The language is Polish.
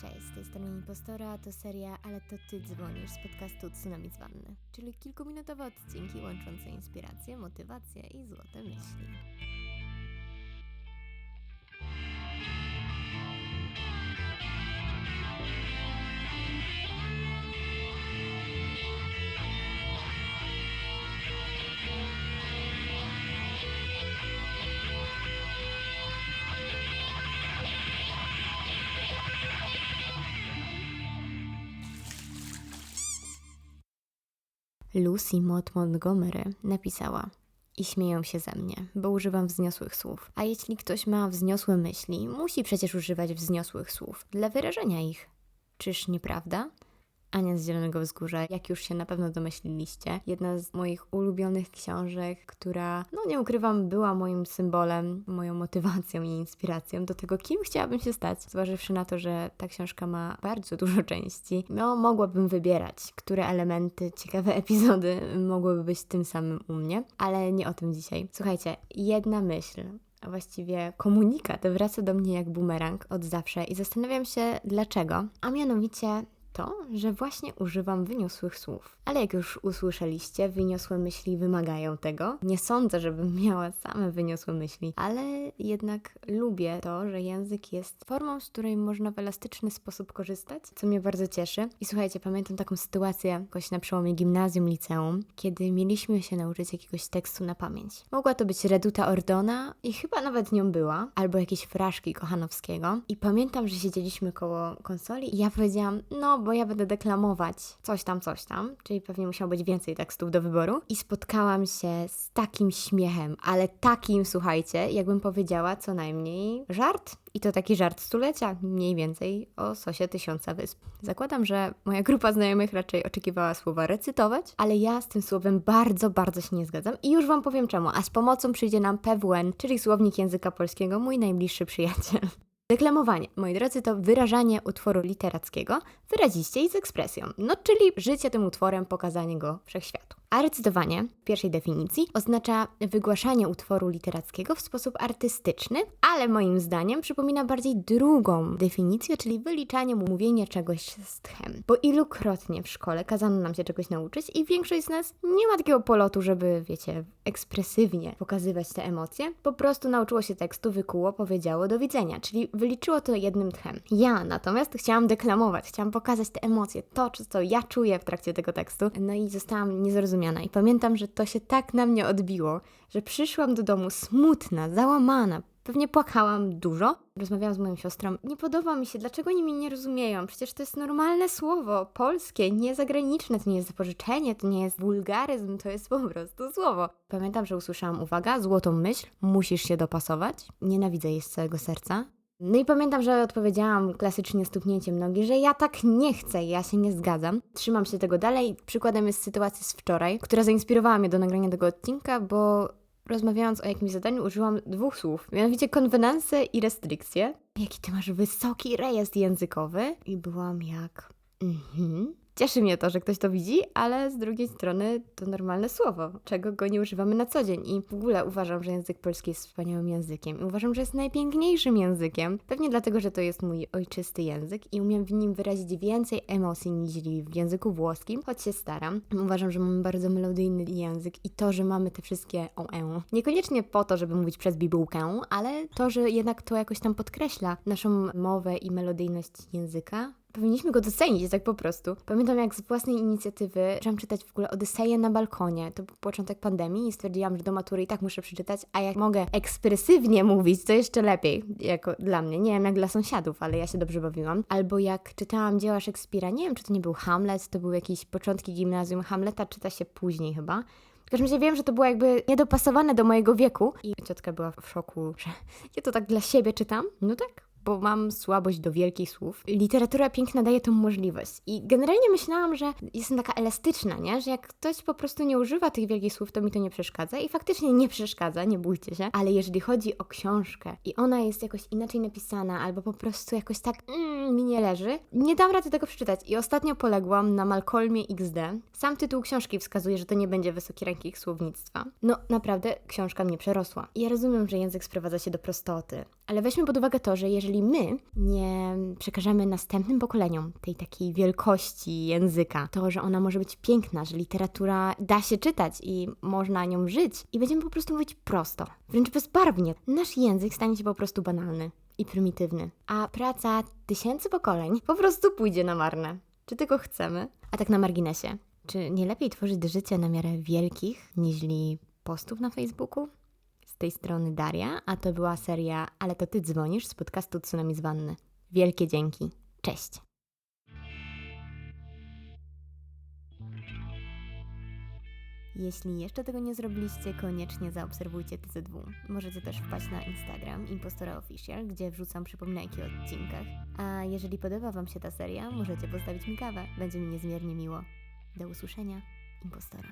Cześć, z tej strony Impostora, to seria Ale to Ty dzwonisz z podcastu Tsunami z Wanny, czyli kilkuminutowe odcinki łączące inspirację, motywację i złote myśli. Lucy Mott Montgomery napisała i śmieją się ze mnie, bo używam wzniosłych słów. A jeśli ktoś ma wzniosłe myśli, musi przecież używać wzniosłych słów dla wyrażenia ich. Czyż nieprawda? Ania z Zielonego Wzgórza, jak już się na pewno domyśliliście, jedna z moich ulubionych książek, która, no nie ukrywam, była moim symbolem, moją motywacją i inspiracją do tego, kim chciałabym się stać. Zważywszy na to, że ta książka ma bardzo dużo części, no mogłabym wybierać, które elementy, ciekawe epizody mogłyby być tym samym u mnie, ale nie o tym dzisiaj. Słuchajcie, jedna myśl, a właściwie komunikat wraca do mnie jak bumerang od zawsze i zastanawiam się dlaczego, a mianowicie to, że właśnie używam wyniosłych słów. Ale jak już usłyszeliście, wyniosłe myśli wymagają tego. Nie sądzę, żebym miała same wyniosłe myśli, ale jednak lubię to, że język jest formą, z której można w elastyczny sposób korzystać, co mnie bardzo cieszy. I słuchajcie, pamiętam taką sytuację jakoś na przełomie gimnazjum, liceum, kiedy mieliśmy się nauczyć jakiegoś tekstu na pamięć. Mogła to być Reduta Ordona i chyba nawet nią była, albo jakieś fraszki Kochanowskiego. I pamiętam, że siedzieliśmy koło konsoli i ja powiedziałam, no bo ja będę deklamować coś tam, coś tam, czyli pewnie musiało być więcej tekstów do wyboru. I spotkałam się z takim śmiechem, ale takim, słuchajcie, jakbym powiedziała co najmniej żart. I to taki żart stulecia, mniej więcej o sosie tysiąca wysp. Zakładam, że moja grupa znajomych raczej oczekiwała słowa recytować, ale ja z tym słowem bardzo, bardzo się nie zgadzam i już Wam powiem czemu. A z pomocą przyjdzie nam PWN, czyli słownik języka polskiego, mój najbliższy przyjaciel. Deklamowanie, moi drodzy, to wyrażanie utworu literackiego. Wyraziście i z ekspresją, no czyli życie tym utworem, pokazanie go wszechświatu. A recytowanie, w pierwszej definicji, oznacza wygłaszanie utworu literackiego w sposób artystyczny, ale moim zdaniem przypomina bardziej drugą definicję, czyli wyliczanie, mówienie czegoś z tchem. Bo ilukrotnie w szkole kazano nam się czegoś nauczyć i większość z nas nie ma takiego polotu, żeby, wiecie, ekspresywnie pokazywać te emocje. Po prostu nauczyło się tekstu, wykuło, powiedziało do widzenia, czyli wyliczyło to jednym tchem. Ja natomiast chciałam deklamować, chciałam pokazać te emocje, to, co ja czuję w trakcie tego tekstu, no i zostałam i pamiętam, że to się tak na mnie odbiło, że przyszłam do domu smutna, załamana. Pewnie płakałam dużo. Rozmawiałam z moją siostrą. Nie podoba mi się, dlaczego oni mnie nie rozumieją? Przecież to jest normalne słowo, polskie, nie zagraniczne. To nie jest zapożyczenie, to nie jest wulgaryzm, to jest po prostu słowo. Pamiętam, że usłyszałam, uwaga, złotą myśl, musisz się dopasować. Nienawidzę jej z całego serca. No i pamiętam, że odpowiedziałam klasycznie stuknięciem nogi, że ja tak nie chcę, ja się nie zgadzam. Trzymam się tego dalej. Przykładem jest sytuacja z wczoraj, która zainspirowała mnie do nagrania tego odcinka, bo rozmawiając o jakimś zadaniu użyłam dwóch słów, mianowicie konwenanse i restrykcje. Jaki ty masz wysoki rejestr językowy? I byłam jak... Mhm. Cieszy mnie to, że ktoś to widzi, ale z drugiej strony to normalne słowo, czego go nie używamy na co dzień. I w ogóle uważam, że język polski jest wspaniałym językiem. I uważam, że jest najpiękniejszym językiem. Pewnie dlatego, że to jest mój ojczysty język i umiem w nim wyrazić więcej emocji niż w języku włoskim, choć się staram. Uważam, że mamy bardzo melodyjny język i to, że mamy te wszystkie o Niekoniecznie po to, żeby mówić przez bibułkę, ale to, że jednak to jakoś tam podkreśla naszą mowę i melodyjność języka, Powinniśmy go docenić, tak po prostu. Pamiętam, jak z własnej inicjatywy zaczęłam czytać w ogóle Odyseję na balkonie. To był początek pandemii i stwierdziłam, że do matury i tak muszę przeczytać, a jak mogę ekspresywnie mówić, to jeszcze lepiej, jako dla mnie. Nie wiem, jak dla sąsiadów, ale ja się dobrze bawiłam. Albo jak czytałam dzieła Szekspira, nie wiem, czy to nie był Hamlet, to były jakieś początki gimnazjum. Hamleta czyta się później chyba. W każdym razie wiem, że to było jakby niedopasowane do mojego wieku i ciotka była w szoku, że ja to tak dla siebie czytam. No tak, bo mam słabość do wielkich słów. Literatura piękna daje tą możliwość. I generalnie myślałam, że jestem taka elastyczna, nie? Że jak ktoś po prostu nie używa tych wielkich słów, to mi to nie przeszkadza. I faktycznie nie przeszkadza, nie bójcie się. Ale jeżeli chodzi o książkę i ona jest jakoś inaczej napisana, albo po prostu jakoś tak mm, mi nie leży. Nie dam rady tego przeczytać i ostatnio poległam na Malcolmie XD. Sam tytuł książki wskazuje, że to nie będzie wysoki ranking słownictwa. No naprawdę, książka mnie przerosła. Ja rozumiem, że język sprowadza się do prostoty, ale weźmy pod uwagę to, że jeżeli my nie przekażemy następnym pokoleniom tej takiej wielkości języka, to, że ona może być piękna, że literatura da się czytać i można nią żyć i będziemy po prostu mówić prosto, wręcz bezbarwnie, nasz język stanie się po prostu banalny i prymitywny, a praca tysięcy pokoleń po prostu pójdzie na marne. Czy tego chcemy? A tak na marginesie, czy nie lepiej tworzyć życie na miarę wielkich, niźli postów na Facebooku? Z tej strony Daria, a to była seria Ale to ty dzwonisz z podcastu Tsunami z Wanny. Wielkie dzięki. Cześć! Jeśli jeszcze tego nie zrobiliście, koniecznie zaobserwujcie TZW. Możecie też wpaść na Instagram Impostora Official, gdzie wrzucam przypomniajki o odcinkach. A jeżeli podoba Wam się ta seria, możecie postawić mi kawę. Będzie mi niezmiernie miło. Do usłyszenia, Impostora.